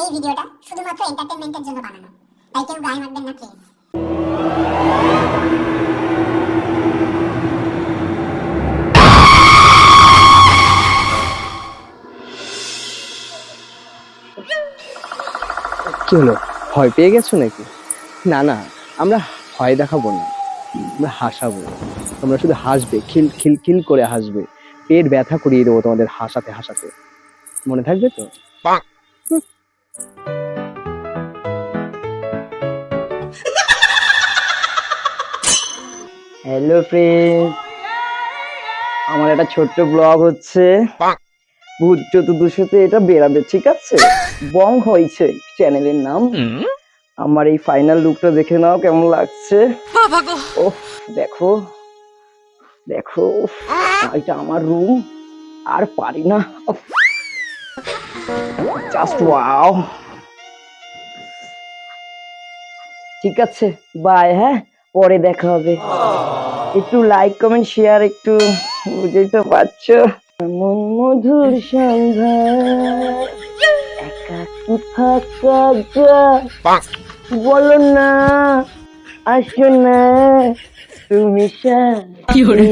এই ভিডিওটা শুধুমাত্র এন্টারটেনমেন্টের জন্য বানানো। তাই কেউ গায়ে মারবেন না প্লিজ কি হলো? ভয় পেয়ে গেছো নাকি? না না আমরা ভয় দেখাবো না। আমরা হাসাবো। তোমরা শুধু হাসবে খিল খিল খিল করে হাসবে। পেট ব্যথা করিয়ে দেবো তোমাদের হাসাতে হাসাতে। মনে থাকবে তো? হ্যালো ফ্রেন্ড আমার একটা ছোট্ট ব্লগ হচ্ছে। ভূত চতুর্দশীতে এটা বেরাবে ঠিক আছে? বং হয়েছে চ্যানেলের নাম। আমার এই ফাইনাল লুকটা দেখে নাও কেমন লাগছে। ও দেখো। দেখো উফ, এটা আমার রুম আর পারি না। জাস্ট ওয়াও ঠিক আছে বাই হ্যাঁ? পরে দেখা হবে। একটু লাইক কমেন্ট শেয়ার একটু বুঝেই তো পারছ? মন মধুর সন্ধ্যা। একাকি ফাঁকা গা বলো না আসো না তুমি আমারে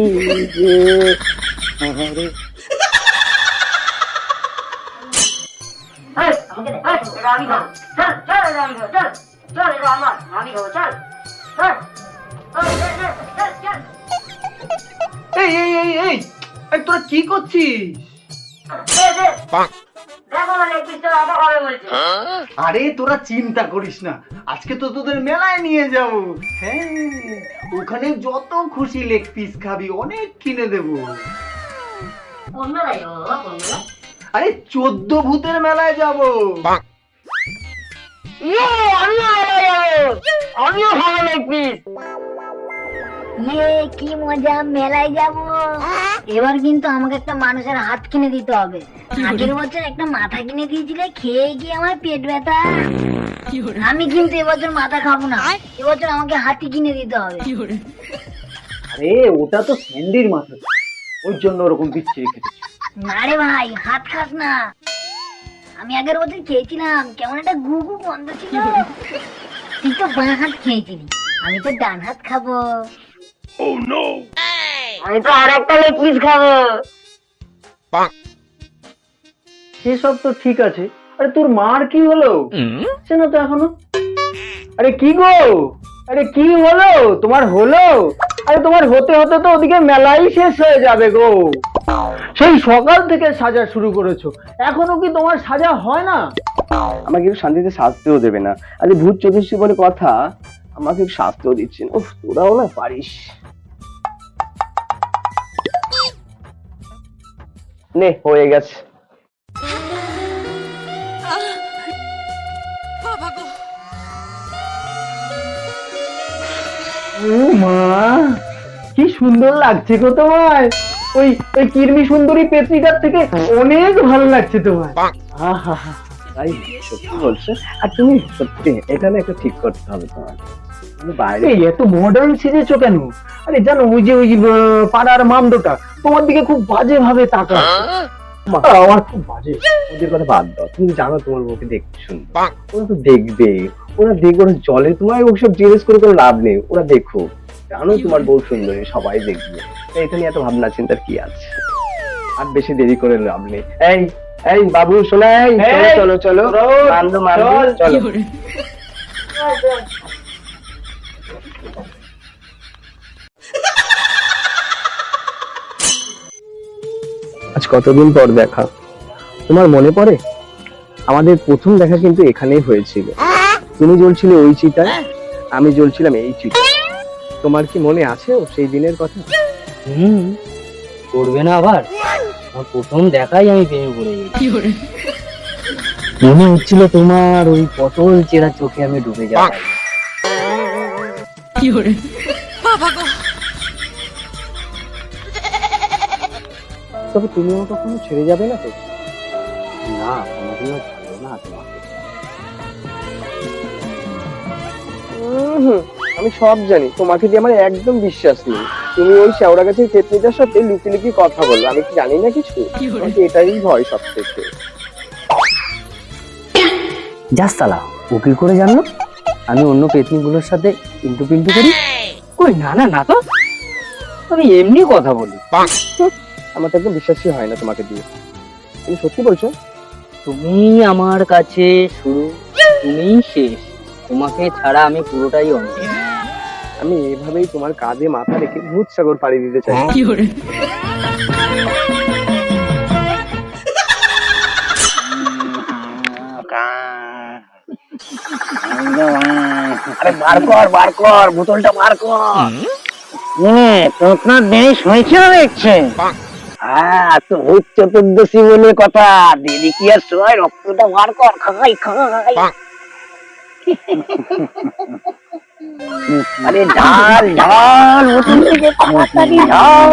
এই এই এই এই এই তোরা কি করছিস? আরে তোরা চিন্তা করিস না। আজকে তো তোদের মেলায় নিয়ে যাব। হ্যাঁ ওখানে যত খুশি লেগ পিস খাবি অনেক কিনে দেব। আরে চোদ্দ ভূতের মেলায় যাব। ইয়ে কি মজা মেলায় যাব। এবার কিন্তু আমাকে একটা মানুষের হাত কিনে দিতে হবে। আগের বছর একটা মাথা কিনে দিয়েছিলে খেয়ে গিয়ে আমার পেট ব্যথা। আমি কিন্তু এবছর মাথা খাব না। এবছর আমাকে হাতি কিনে দিতে হবে। আরে ওটা তো স্যান্ডির মাথা। ওর জন্য ওরকম বিচ্ছিরি খেতেছে না রে ভাই হাত খাস না। আমি আগের বছর খেয়েছিলাম। কেমন একটা গু গু গন্ধ ছিল। তুই তো বাঁ হাত খেয়েছিলি। আমি তো ডান হাত খাব। আমি তো আর একটা লেগ পিস খাব সেসব তো ঠিক আছে। আরে তোর মার কি হলো? সে না তো এখনও? আরে কি গো? আরে কি হলো? তোমার হলো? আরে তোমার হতে হতে তো ওদিকে মেলাই শেষ হয়ে যাবে গো। সেই সকাল থেকে সাজা শুরু করেছ। এখনও কি তোমার সাজা হয় না? আমাকে একটু শান্তিতে শাস্তিও দেবে না। আরে ভূত চতুর্থী বলে কথা আমাকে শাস্তিও দিচ্ছেন। উফ তোরাও না পারিস। নে হয়ে গেছে। ও মা কি সুন্দর লাগছে গো তোমায়। ওই ওই কিরমি সুন্দরী পেত্রিকার থেকে অনেক ভালো লাগছে তোমায়। আহা তাই সত্যি বলছো? আর তুমি সত্যি এটা না একটু ঠিক করতে হবে তোমার এত মডার্ন সেজেছো কেন? আরে জানো ওই যে ওই পাড়ার মামদোটা তোমার দিকে খুব বাজে ভাবে তাকা আমার খুব বাজে। ওদের কথা বাদ দাও তুমি জানো তোমার বউকে দেখতে শুনবে ওরা তো দেখবে। ওরা দেখবে ওরা জলে তোমার ওসব জিজ্ঞেস করে কোনো লাভ নেই। ওরা দেখো জানো তোমার বউ সুন্দরী সবাই দেখবে। নিয়ে এত ভাবনা চিন্তার কি আছে? আর বেশি দেরি করে লাভ নেই। এই এই বাবু শোনাই এই, চলো চলো চলো। রোদ, মান্দো মান্দো চল। কতদিন পর দেখা? তোমার মনে পড়ে? আমাদের প্রথম দেখা কিন্তু এখানেই হয়েছিল। তুমি জ্বলছিলে ওই চিতায় আমি জ্বলছিলাম এই চিতায়। তোমার কি মনে আছে সেই দিনের কথা? হুম করবে না আবার। আমার প্রথম দেখাই আমি প্রেমে পড়ে গেছি। মনে হচ্ছিল তোমার ওই পটল চেরা চোখে আমি ডুবে যাই তবে তুমি আমার কখনো ছেড়ে যাবে না তো? না কোনোদিনও ছাড়বো না তোমাকে। আমি সব জানি তোমাকে দিয়ে আমার একদম বিশ্বাস নেই। তুমি ওই শেওড়া গাছের চেতনিটার সাথে লুকি লুকি কথা বলবে আমি কি জানি না কিছু? আমাকে এটাই ভয় সব থেকে যাস সালা ও কি করে জানলো আমি অন্য পেতনিগুলোর সাথে ইন্টু পিন্টু করি কই না না না তো। আমি এমনি কথা বলি। আমার তো একদম বিশ্বাসই হয় না তোমাকে দিয়ে। তুমি সত্যি বলছো? তুমি আমার কাছে শুরু তুমিই শেষ। তোমাকে ছাড়া আমি পুরোটাই অন্ধ। আমি এভাবেই তোমার কাঁধে মাথা রেখে ভূত সাগর পাড়ি দিতে চাই। আরে বার কর বার কর বোতলটা বার কর। হয়েছে দেখছে। হ্যাঁ তো ভূত চতুর্দশী বলে কথা। দেরি কি আর সবাই রক্তটা বার কর। খাই খাই আরে ঢাল ঢাল তাড়াতাড়ি ঢাল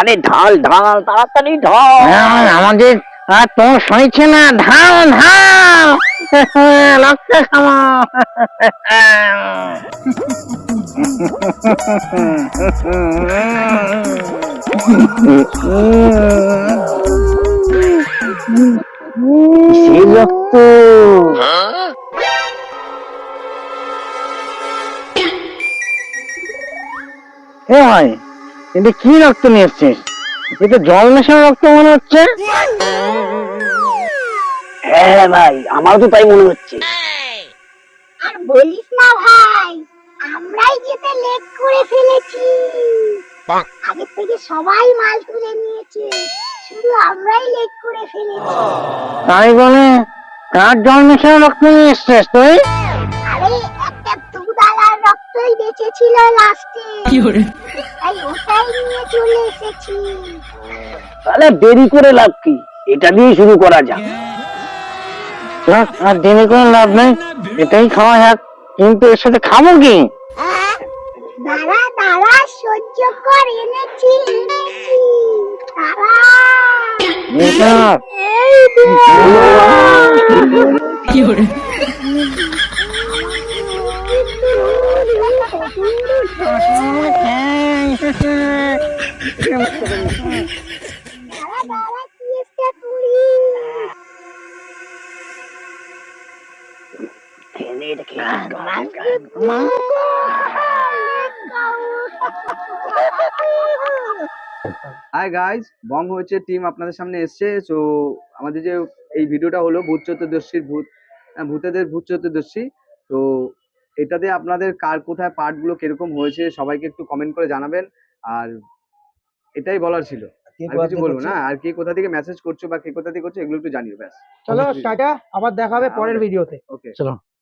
আরে ঢাল ঢাল তাড়াতাড়ি ঢাল আমাদের আর তো সইছে না। ঢাল ঢাল সেই রক্ত। ভাই এটা কি রক্ত নিয়ে এসছিস? এটা জল মেশানো রক্ত মনে হচ্ছে? হ্যাঁ ভাই আমারও তো তাই মনে হচ্ছে। আর বলিস না ভাই আমরাই যেতে লেট করে ফেলেছি। আগে থেকে সবাই মাল তুলে নিয়েছে শুধু আমরাই লেট করে ফেলেছি। তাই বলে কার জল মেশানো রক্ত নিয়ে এসছিস তুই? আরে একটা দুধালার রক্তই বেঁচেছিল লাস্টে তাই ওটাই নিয়ে চলে এসেছি। তাহলে দেরি করে লাভ কি? এটা দিয়ে শুরু করা যাক। যাক, আর দিনে কোনো লাভ নেই। এটাই খাওয়া যাক কিন্তু এর সাথে খাব কি? দাঁড়া দাঁড়া সহ্য কর এনেছি এনেছি। দাঁড়া এটা এই হাই গাইজ বং হচ্ছে টিম আপনাদের সামনে এসছে তো আমাদের যে এই ভিডিওটা হলো ভূত চতুর্দশীর ভূত আহ, ভূতেদের ভূত চতুর্দশী তো এটাতে আপনাদের কার কোথায় পার্টগুলো কীরকম হয়েছে সবাইকে একটু কমেন্ট করে জানাবেন আর এটাই বলার ছিল। আর কিছু বলব না আর কে কোথা থেকে মেসেজ করছ বা কে কোথা থেকে করছ এগুলো একটু জানিও ব্যাস। চলো টাটা আবার দেখা হবে পরের ভিডিওতে ওকে চলো।